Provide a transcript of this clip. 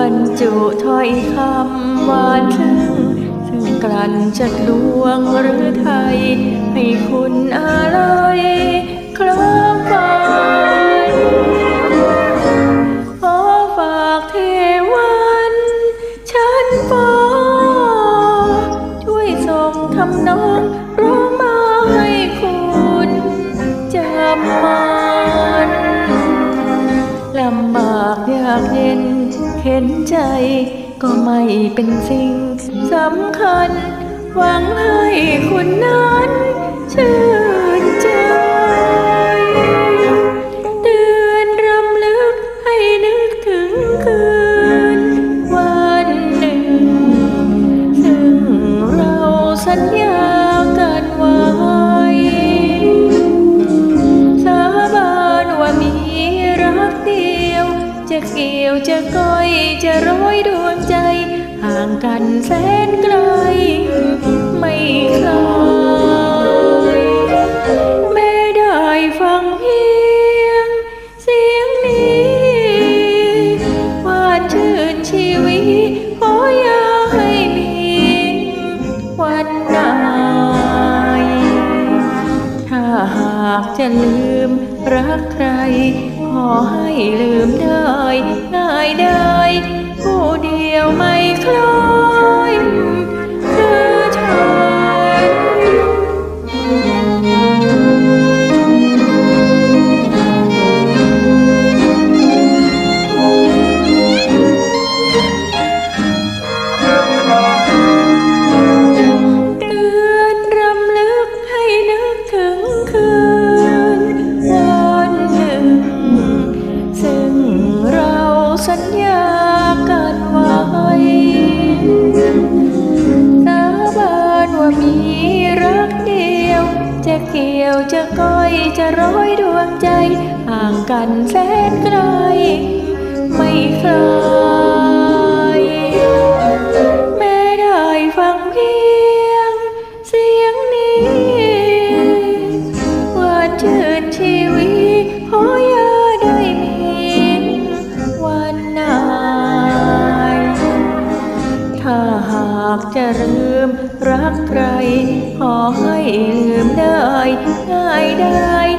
บรรจุถ้อยคำหวานซึ้งซึ่งกลั่นจากดวงหรือไทยให้คุณอาลัย เข็นใจก็ไม่เป็นสิ่งสำคัญ หวังให้คุณนั้นชื่นใจ เตือนรำลึกให้นึกถึงคืน วันหนึ่ง ซึ่งเราสัญญา จะเกี่ยวจะก้อยจะร้อยดวงใจ ห่างกันแสนไกล ไม่คลายแม้ได้ฟังเพียง เสียงนี้หวานชื่นชีวิตขออย่าให้มีวันไหนถ้าหากจะลืมรักใคร ขอให้ลืมได้ง่ายได้ จะเกี่ยวจะก้อยจะร้อยดวงใจ ห่างกันแสนไกล หากจะลืมรักใคร ขอให้ลืมได้ง่ายได้